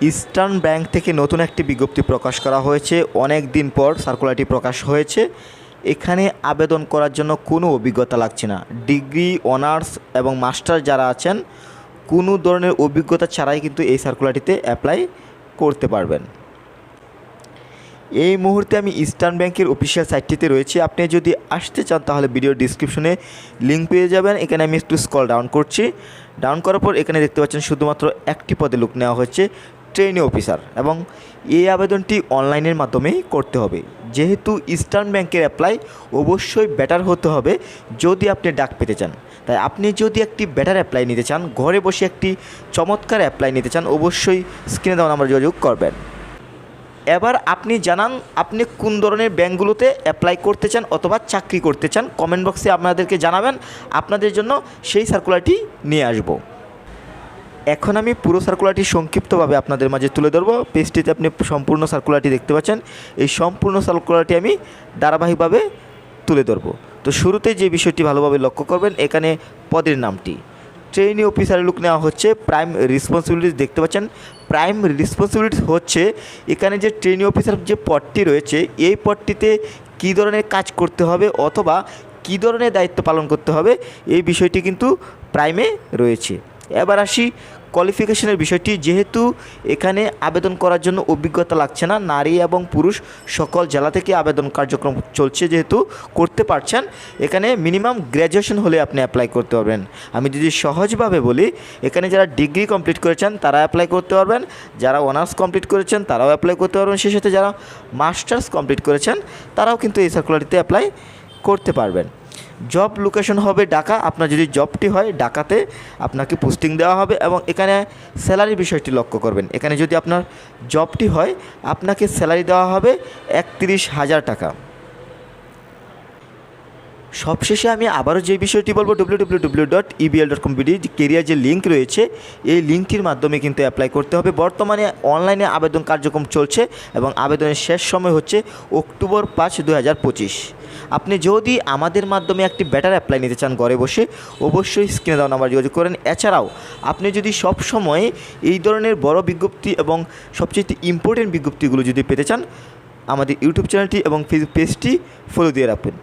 Eastern bank থেকে নতুন একটি বিজ্ঞপ্তি প্রকাশ করা হয়েছে। অনেক দিন পর সার্কুলারটি প্রকাশ হয়েছে। এখানে আবেদন করার জন্য কোনো অভিজ্ঞতা লাগছে না। ডিগ্রি, অনার্স এবং মাস্টার যারা আছেন, কোনো ধরনের অভিজ্ঞতা ছাড়াই কিন্তু এই সার্কুলারটিতে অ্যাপ্লাই করতে পারবেন। এই মুহূর্তে আমি ইস্টার্ন ব্যাংকের অফিসিয়াল সাইটটিতে রয়েছি। আপনি যদি আসতে চান, তাহলে ভিডিও ডিসক্রিপশনে লিঙ্ক পেয়ে যাবেন। এখানে আমি একটু স্কল ডাউন করছি। ডাউন করার পর এখানে দেখতে পাচ্ছেন, শুধুমাত্র একটি পদে লুক নেওয়া হয়েছে। ট্রেনি অফিসার এবং এই আবেদনটি অনলাইনের মাধ্যমেই করতে হবে। যেহেতু ইস্টার্ন ব্যাংকের অ্যাপ্লাই অবশ্যই বেটার হতে হবে যদি আপনি ডাক পেতে চান। তাই আপনি যদি একটি বেটার অ্যাপ্লাই নিতে চান, ঘরে বসে একটি চমৎকার অ্যাপ্লাই নিতে চান, অবশ্যই স্ক্রিনে দেওয়া নাম্বার যোগাযোগ করবেন। এবার আপনি জানান, আপনি কোন ধরনের ব্যাঙ্কগুলোতে অ্যাপ্লাই করতে চান অথবা চাকরি করতে চান? কমেন্ট বক্সে আপনাদেরকে জানাবেন। আপনাদের জন্য সেই সার্কুলারটি নিয়ে আসব। এখন আমি পুরো সার্কুলারটি সংক্ষিপ্তভাবে আপনাদের মাঝে তুলে ধরবো। পেজটিতে আপনি সম্পূর্ণ সার্কুলারটি দেখতে পাচ্ছেন। এই সম্পূর্ণ সার্কুলারটি আমি ধারাবাহিকভাবে তুলে ধরবো। তো শুরুতে যে বিষয়টি ভালোভাবে লক্ষ্য করবেন, এখানে পদের নামটি। ট্রেনি অফিসার লুক নেওয়া হচ্ছে প্রাইম রেসপন্সিবিলিটিস দেখতে পাচ্ছেন। প্রাইম রেসপন্সিবিলিটিস হচ্ছে, এখানে যে ট্রেনি অফিসার যে পদটি রয়েছে, এই পদটিতে কী ধরনের কাজ করতে হবে অথবা কী ধরনের দায়িত্ব পালন করতে হবে, এই বিষয়টি কিন্তু প্রাইমে রয়েছে। এবার আসি কোয়ালিফিকেশনের বিষয়টি। যেহেতু এখানে আবেদন করার জন্য অভিজ্ঞতা লাগছে না, নারী এবং পুরুষ সকল জেলা থেকে আবেদন কার্যক্রম চলছে যেহেতু করতে পারছেন, এখানে মিনিমাম গ্র্যাজুয়েশন হলে আপনি অ্যাপ্লাই করতে পারবেন। আমি যদি সহজভাবে বলি, এখানে যারা ডিগ্রি কমপ্লিট করেছেন তারা অ্যাপ্লাই করতে পারবেন, যারা অনার্স কমপ্লিট করেছেন তারাও অ্যাপ্লাই করতে পারবেন, সেই সাথে যারা মাস্টার্স কমপ্লিট করেছেন তারাও কিন্তু এই সার্কুলারিতে অ্যাপ্লাই করতে পারবেন। জব লোকেশন হবে ঢাকা। আপনার যদি জবটি হয় ঢাকাতে আপনাকে পোস্টিং দেওয়া হবে এবং এখানে স্যালারির বিষয়টি লক্ষ্য করবেন। এখানে যদি আপনার জবটি হয়, আপনাকে স্যালারি দেওয়া হবে একত্রিশ হাজার টাকা। সবশেষে আমি আবারও যে বিষয়টি বলব W W W dot EBL dot com career যে লিঙ্ক রয়েছে, এই লিঙ্কটির মাধ্যমে কিন্তু অ্যাপ্লাই করতে হবে। বর্তমানে অনলাইনে আবেদন কার্যক্রম চলছে এবং আবেদনের শেষ সময় হচ্ছে অক্টোবর পাঁচ দু হাজার পঁচিশ। আপনি যদি আমাদের মাধ্যমে একটি ব্যাটার অ্যাপ্লাই নিতে চান ঘরে বসে, অবশ্যই স্ক্রিনে দেওয়া নাম্বার যোগাযোগ করেন। এছাড়াও, আপনি যদি সব সময় এই ধরনের বড় বিজ্ঞপ্তি এবং সবচেয়ে ইম্পর্টেন্ট বিজ্ঞপ্তিগুলো যদি পেতে চান, আমাদের ইউটিউব চ্যানেলটি এবং ফেসবুক পেজটি ফলো দিয়ে রাখবেন।